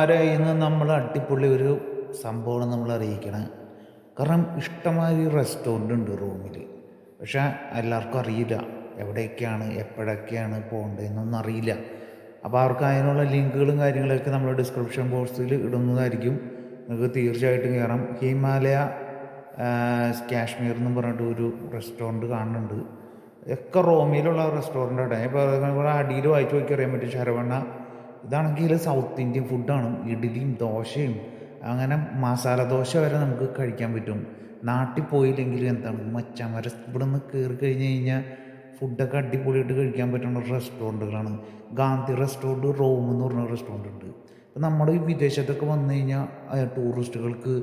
ചങ്ങായിമാരെ ഇന്ന് നമ്മൾ അടിപൊളി ഒരു സംഭവമാണ് നമ്മൾ അറിയിക്കണം. കാരണം ഇഷ്ടമാതിരി റെസ്റ്റോറന്റ് ഉണ്ട് റൂമിൽ. പക്ഷേ എല്ലാവർക്കും അറിയില്ല. എവിടെയൊക്കെയാണ് എപ്പോഴൊക്കെയാണ് പോകേണ്ടതെന്നൊന്നും അറിയില്ല. അപ്പോൾ അവർക്ക് അതിനുള്ള ലിങ്കുകളും കാര്യങ്ങളൊക്കെ നമ്മൾ ഡിസ്ക്രിപ്ഷൻ ബോക്സിൽ ഇടുന്നതായിരിക്കും. നിങ്ങൾക്ക് തീർച്ചയായിട്ടും കയറാം. ഹിമാലയ കാശ്മീർ എന്ന് പറഞ്ഞിട്ട് ഒരു റെസ്റ്റോറന്റ് കാണുന്നുണ്ട്. ഒക്കെ റോമിലുള്ള റെസ്റ്റോറന്റാണ് ഇപ്പോൾ ഇവിടെ അടിയിൽ വായിച്ചു നോക്കി അറിയാൻ പറ്റും. ശരവണ്ണ ഇതാണെങ്കിൽ സൗത്ത് ഇന്ത്യൻ ഫുഡാണ് ഇഡ്ഡലിയും ദോശയും അങ്ങനെ മസാല ദോശ വരെ നമുക്ക് കഴിക്കാൻ പറ്റും. നാട്ടിൽ പോയില്ലെങ്കിൽ എന്താണ് മച്ചാമര ഇവിടെ നിന്ന് കയറി കഴിഞ്ഞ് കഴിഞ്ഞാൽ ഫുഡൊക്കെ അടിപൊളിയായിട്ട് കഴിക്കാൻ പറ്റുന്ന റെസ്റ്റോറന്റുകളാണ് ഗാന്ധി റെസ്റ്റോറന്റ് റോം എന്ന് പറഞ്ഞ റെസ്റ്റോറന്റ് ഉണ്ട്. ഇപ്പം നമ്മൾ ഈ വിദേശത്തൊക്കെ വന്നു കഴിഞ്ഞാൽ ടൂറിസ്റ്റുകൾക്ക്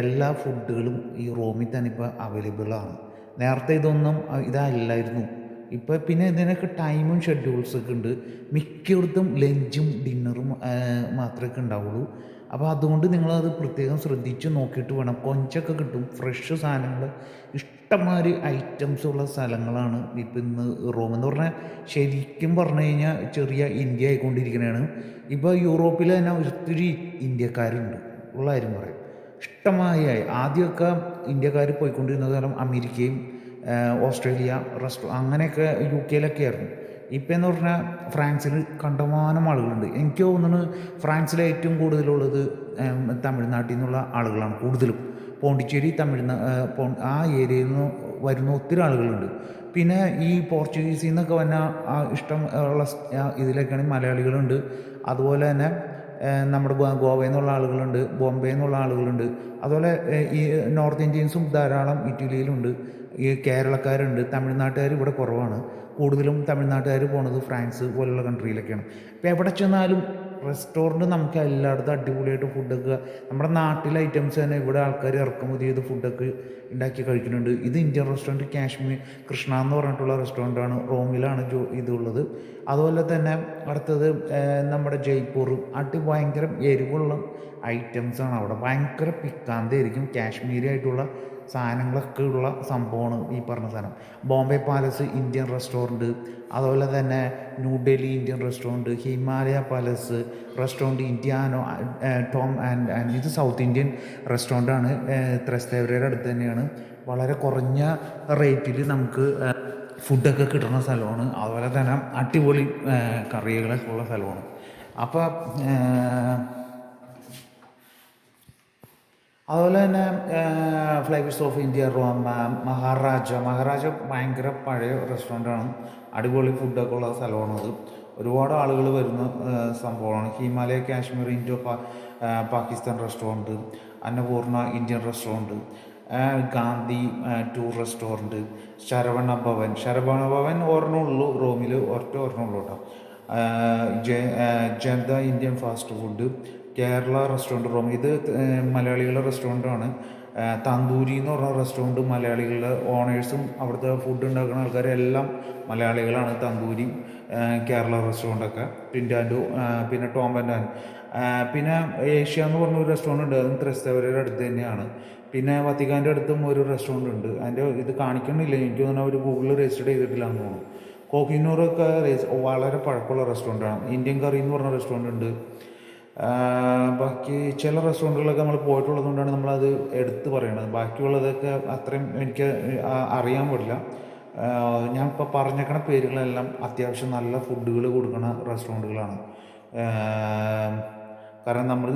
എല്ലാ ഫുഡുകളും ഈ റോമിൽ തന്നെ ഇപ്പോൾ അവൈലബിളാണ് നേരത്തെ ഇതൊന്നും ഇതല്ലായിരുന്നു. ഇപ്പോൾ പിന്നെ ഇതിനൊക്കെ ടൈമും ഷെഡ്യൂൾസൊക്കെ ഉണ്ട്. മിക്കയിടത്തും ലഞ്ചും ഡിന്നറും മാത്രമേ ഉണ്ടാവുള്ളൂ. അപ്പോൾ അതുകൊണ്ട് നിങ്ങളത് പ്രത്യേകം ശ്രദ്ധിച്ച് നോക്കിയിട്ട് വേണം. കൊഞ്ചൊക്കെ കിട്ടും. ഫ്രഷ് സാധനങ്ങൾ ഇഷ്ടംമാതിരി ഐറ്റംസ് ഉള്ള സ്ഥലങ്ങളാണ് ഇപ്പം ഇന്ന് റോം എന്ന് പറഞ്ഞാൽ ശരിക്കും പറഞ്ഞു കഴിഞ്ഞാൽ ചെറിയ ഇന്ത്യ ആയിക്കൊണ്ടിരിക്കുന്നതാണ് ഇപ്പോൾ യൂറോപ്പിൽ തന്നെ ഒത്തിരി ഇന്ത്യക്കാരുണ്ട്. ഉള്ള കാര്യം പറയാം. ഇഷ്ടമായി ആദ്യമൊക്കെ ഇന്ത്യക്കാർ പോയിക്കൊണ്ടിരുന്ന കാലം അമേരിക്കയും ഓസ്ട്രേലിയ റെസ്റ്റോ അങ്ങനെയൊക്കെ യു കെയിലൊക്കെ ആയിരുന്നു. ഇപ്പം എന്ന് പറഞ്ഞാൽ ഫ്രാൻസിൽ കണ്ടമാനം ആളുകളുണ്ട്. എനിക്ക് തോന്നുന്നത് ഫ്രാൻസിലെ ഏറ്റവും കൂടുതലുള്ളത് തമിഴ്നാട്ടിൽ നിന്നുള്ള ആളുകളാണ് കൂടുതലും. പോണ്ടിച്ചേരി തമിഴ്നാ ആ ഏരിയയിൽ നിന്ന് വരുന്ന ഒത്തിരി ആളുകളുണ്ട്. പിന്നെ ഈ പോർച്ചുഗീസിൽ നിന്നൊക്കെ വന്ന ഇഷ്ടം ഉള്ള ഇതിലൊക്കെയാണെങ്കിൽ മലയാളികളുണ്ട്. അതുപോലെ തന്നെ നമ്മുടെ ഗോവയിൽ നിന്നുള്ള ആളുകളുണ്ട് ബോംബെയിൽ നിന്നുള്ള ആളുകളുണ്ട്. അതുപോലെ ഈ നോർത്ത് ഇന്ത്യൻസും ധാരാളം ഇറ്റലിയിലുണ്ട് ഈ കേരളക്കാരുണ്ട് തമിഴ്നാട്ടുകാർ ഇവിടെ കുറവാണ്. കൂടുതലും തമിഴ്നാട്ടുകാർ പോണത് ഫ്രാൻസ് പോലുള്ള കൺട്രിയിലൊക്കെയാണ് ഇപ്പോൾ എവിടെ ചെന്നാലും റെസ്റ്റോറന്റ് നമുക്ക് എല്ലായിടത്തും അടിപൊളിയായിട്ട് ഫുഡൊക്കെ നമ്മുടെ നാട്ടിലെ ഐറ്റംസ് തന്നെ ഇവിടെ ആൾക്കാർ ഇറക്കുമതി ചെയ്ത് ഫുഡൊക്കെ ഉണ്ടാക്കി കഴിക്കുന്നുണ്ട്. ഇത് ഇന്ത്യൻ റെസ്റ്റോറന്റ് കാശ്മീർ കൃഷ്ണ എന്ന് പറഞ്ഞിട്ടുള്ള റെസ്റ്റോറന്റാണ് റോമിലാണ് ജോ ഇതുള്ളത്. അതുപോലെ തന്നെ അടുത്തത് നമ്മുടെ ജയ്പൂർ. അടി ഭയങ്കര എരിവുള്ള ഐറ്റംസാണ് അവിടെ ഭയങ്കര പിക്കാന്തായിരിക്കും കാശ്മീരി ആയിട്ടുള്ള സാധനങ്ങളൊക്കെ ഉള്ള സംഭവമാണ് ഈ പറഞ്ഞ സാധനം. ബോംബെ പാലസ് ഇന്ത്യൻ റെസ്റ്റോറന്റ് അതുപോലെ തന്നെ New Delhi Indian restaurant Himalaya Palace restaurant ഇന്ത്യാനോ Tom and and ഇത് സൗത്ത് ഇന്ത്യൻ റെസ്റ്റോറന്റാണ് ത്രസ്തേവരയുടെ അടുത്ത് തന്നെയാണ്. വളരെ കുറഞ്ഞ റേറ്റിൽ നമുക്ക് ഫുഡൊക്കെ കിട്ടുന്ന സ്ഥലമാണ്. അതുപോലെ തന്നെ അടിപൊളി കറികളൊക്കെ ഉള്ള സ്ഥലമാണ്. അപ്പോൾ അതുപോലെ തന്നെ Flavours of India Rome Maharaja. Maharaja ഭയങ്കര പഴയ റെസ്റ്റോറന്റാണ് അടിപൊളി ഫുഡൊക്കെ ഉള്ള സ്ഥലമാണത് ഒരുപാട് ആളുകൾ വരുന്ന സംഭവമാണ്. Himalaya Kashmir Indo Pakistan restaurant Annapurna Indian restaurant Gandhi tour restaurant Saravana Bhavan. Saravana Bhavan ഒരെണ്ണമുള്ളൂ റോമിൽ ഒറ്റ ഒരെണ്ണമുള്ളൂ കേട്ടോ. Janata Indian fast food Kerala restaurant room ഇത് മലയാളികളുടെ റെസ്റ്റോറന്റാണ് തന്തൂരി എന്ന് പറഞ്ഞ റെസ്റ്റോറന്റ് മലയാളികളുടെ ഓണേഴ്സും അവിടുത്തെ ഫുഡ് ഉണ്ടാക്കുന്ന ആൾക്കാരെല്ലാം മലയാളികളാണ് തന്തൂരി കേരള റെസ്റ്റോറന്റൊക്കെ ടിൻഡാൻഡു പിന്നെ ടോം ആൻഡ് പിന്നെ ഏഷ്യ എന്ന് പറഞ്ഞ ഒരു റെസ്റ്റോറന്റ് ഉണ്ട് അതും ക്രിസ്തവരുടെ അടുത്ത് തന്നെയാണ്. പിന്നെ വത്തിക്കാന്റെ അടുത്തും ഒരു റെസ്റ്റോറന്റ് ഉണ്ട്. അതിന്റെ ഇത് കാണിക്കണില്ല എനിക്ക് തോന്നുന്നു അവർ ഗൂഗിളിൽ രജിസ്റ്റർ ചെയ്തിട്ടില്ല എന്ന് തോന്നുന്നു കോഹിനൂറൊക്കെ വളരെ പഴക്കമുള്ള റെസ്റ്റോറന്റാണ് ഇന്ത്യൻ കറി എന്ന് പറഞ്ഞ റെസ്റ്റോറന്റ് ഉണ്ട്. ബാക്കി ചില റെസ്റ്റോറന്റുകളൊക്കെ നമ്മൾ പോയിട്ടുള്ളത് കൊണ്ടാണ് നമ്മളത് എടുത്ത് പറയണത്. ബാക്കിയുള്ളതൊക്കെ അത്രയും എനിക്ക് അറിയാൻ പാടില്ല. ഞാൻ ഇപ്പോൾ പറഞ്ഞേക്കണ പേരുകളെല്ലാം അത്യാവശ്യം നല്ല ഫുഡുകൾ കൊടുക്കുന്ന റെസ്റ്റോറന്റുകളാണ്. കാരണം നമ്മൾ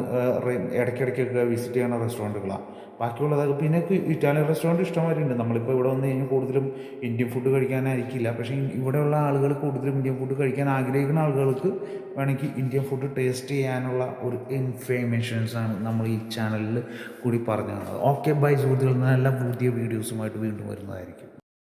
ഇടയ്ക്കിടയ്ക്കൊക്കെ വിസിറ്റ് ചെയ്യുന്ന റെസ്റ്റോറന്റുകളാണ്. ബാക്കിയുള്ളതൊക്കെ പിന്നെ ഇറ്റാലിയൻ റെസ്റ്റോറന്റ് ഇഷ്ടമായിട്ടുണ്ട് നമ്മളിപ്പോൾ ഇവിടെ വന്നു കഴിഞ്ഞാൽ കൂടുതലും ഇന്ത്യൻ ഫുഡ് കഴിക്കാനായിരിക്കില്ല. പക്ഷേ ഇവിടെയുള്ള ആളുകൾ കൂടുതലും ഇന്ത്യൻ ഫുഡ് കഴിക്കാൻ ആഗ്രഹിക്കുന്ന ആളുകൾക്ക് വേണമെങ്കിൽ ഇന്ത്യൻ ഫുഡ് ടേസ്റ്റ് ചെയ്യാനുള്ള ഒരു ഇൻഫർമേഷൻസാണ് നമ്മൾ ഈ ചാനലിൽ കൂടി പറഞ്ഞു തന്നത് ഓക്കെ ബൈ സുഹൃത്തുക്കൾ നല്ല പുതിയ വീഡിയോസുമായിട്ട് വീണ്ടും വരുന്നതായിരിക്കും.